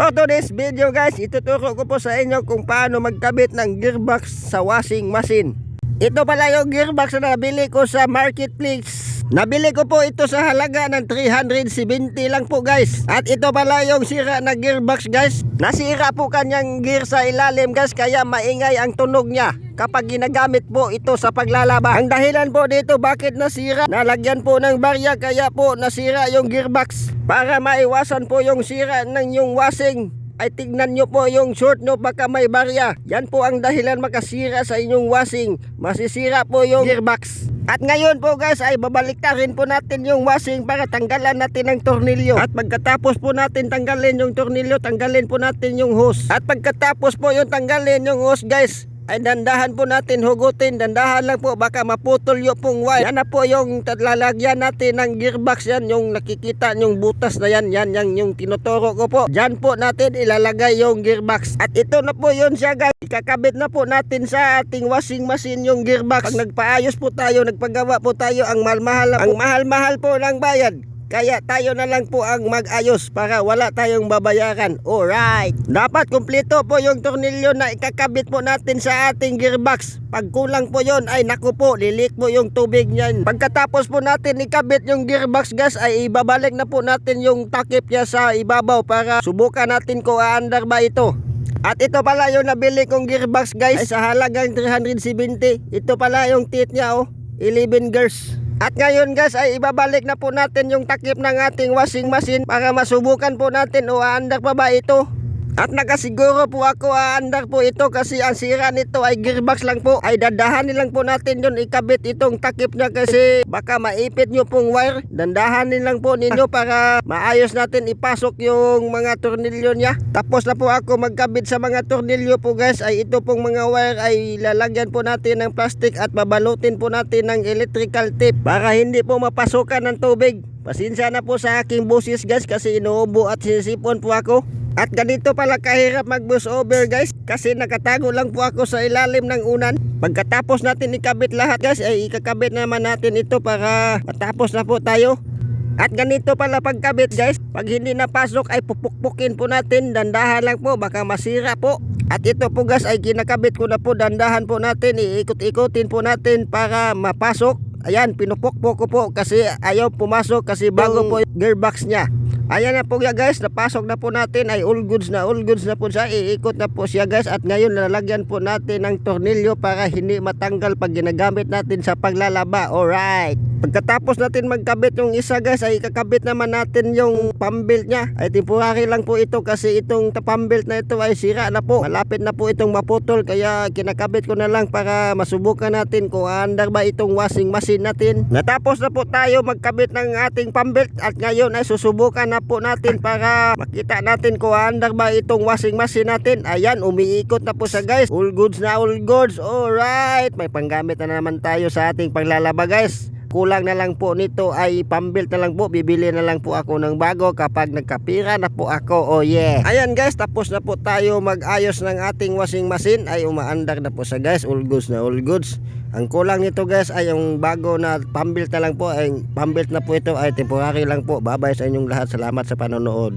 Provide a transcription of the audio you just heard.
For today's video guys, ituturo ko po sa inyo kung paano magkabit ng gearbox sa washing machine. Ito pala yung gearbox na nabili ko sa marketplace. Nabili ko po ito sa halaga ng 370 lang po guys. At ito pala yung sira na gearbox guys. Nasira po kanyang gear sa ilalim guys kaya maingay ang tunog niya kapag ginagamit po ito sa paglalaba. Ang dahilan po dito bakit nasira, nalagyan po ng barya kaya po nasira yung gearbox. Para maiwasan po yung sira ng yung washing ay tignan nyo po yung short no baka may barya. Yan po ang dahilan makasira sa inyong washing. Masisira po yung gearbox. At ngayon po guys ay babaliktarin po natin yung washing para tanggalan natin ang tornilyo. At pagkatapos po natin tanggalin yung tornilyo, tanggalin po natin yung hose. At pagkatapos po yung tanggalin yung hose guys, ay dandahan po natin hugutin, dandahan lang po baka maputol yung pong wire. Yan na po yung lalagyan natin ng gearbox yan, yung nakikita yung butas na yan, yan, yan yung tinuturo ko po. Diyan po natin ilalagay yung gearbox. At ito na po yun siya guys, ikakabit na po natin sa ating washing machine yung gearbox. Pag nagpaayos po tayo, nagpagawa po tayo, ang mahal-mahal, ang mahal-mahal po ng bayad. Kaya tayo na lang po ang mag-ayos para wala tayong babayaran. Alright. Dapat kumpleto po yung tornilyo na ikakabit po natin sa ating gearbox. Pag kulang po yon ay naku po, lilik po yung tubig niyan. Pagkatapos po natin ikabit yung gearbox gas ay ibabalik na po natin yung takip niya sa ibabaw para subukan natin kung aandar ba ito. At ito pala yung nabili kong gearbox guys ay sa halagang 370. Ito pala yung teeth niya oh, 11 gears. At ngayon guys ay ibabalik na po natin yung takip ng ating washing machine para masubukan po natin o aandar pa ba ito. At nakasiguro po ako aandar po ito kasi ang sira nito ay gearbox lang po. Ay dadahanin lang po natin yun ikabit itong takip niya kasi baka maipit nyo pong wire. Dandahanin lang po ninyo para maayos natin ipasok yung mga tornilyo niya. Tapos na po ako magkabit sa mga tornilyo po guys ay ito pong mga wire ay lalagyan po natin ng plastic at babalutin po natin ng electrical tape para hindi po mapasukan ng tubig. Pasensya na po sa aking busis guys kasi inuubo at sinisipon po ako. At ganito pala kahirap mag bus over guys kasi nakatago lang po ako sa ilalim ng unan. Pagkatapos natin ikabit lahat guys ay ikakabit naman natin ito para matapos na po tayo. At ganito pala pagkabit guys, pag hindi napasok ay pupukpukin po natin, dandahan lang po, baka masira po. At ito po guys ay kinakabit ko na po, dandahan po natin, iikot-ikutin po natin para mapasok. Ayan, pinupukpok ko po kasi ayaw pumasok kasi bago po gearbox niya. Ayan na po ya guys, napasok na po natin ay all goods na all goods na po siya. Iikot na po siya guys at ngayon lalagyan po natin ng tornilyo para hindi matanggal pag ginagamit natin sa paglalaba. Alright. Pagkatapos natin magkabit yung isa guys ay kakabit naman natin yung pambelt niya. Ay temporary lang po ito kasi itong pambelt na ito ay sira na po. Malapit na po itong maputol kaya kinakabit ko na lang para masubukan natin kung andar ba itong washing machine natin. Natapos na po tayo magkabit ng ating pambelt at ngayon ay susubukan na po natin para makita natin kung andar ba itong washing machine natin. Ayan, umiikot na po siya guys. All goods na all goods. Alright, may panggamit na naman tayo sa ating paglalaba guys. Kulang na lang po nito ay pambilt na lang po. Bibili na lang po ako ng bago kapag nagkapira na po ako. Oh yeah. Ayan guys, tapos na po tayo mag-ayos ng ating washing machine. Ay umaandar na po sa guys. All goods na all goods. Ang kulang nito guys ay yung bago na pambilt na lang po. Ay pambilt na po ito ay temporary lang po. Babay sa inyong lahat. Salamat sa panonood.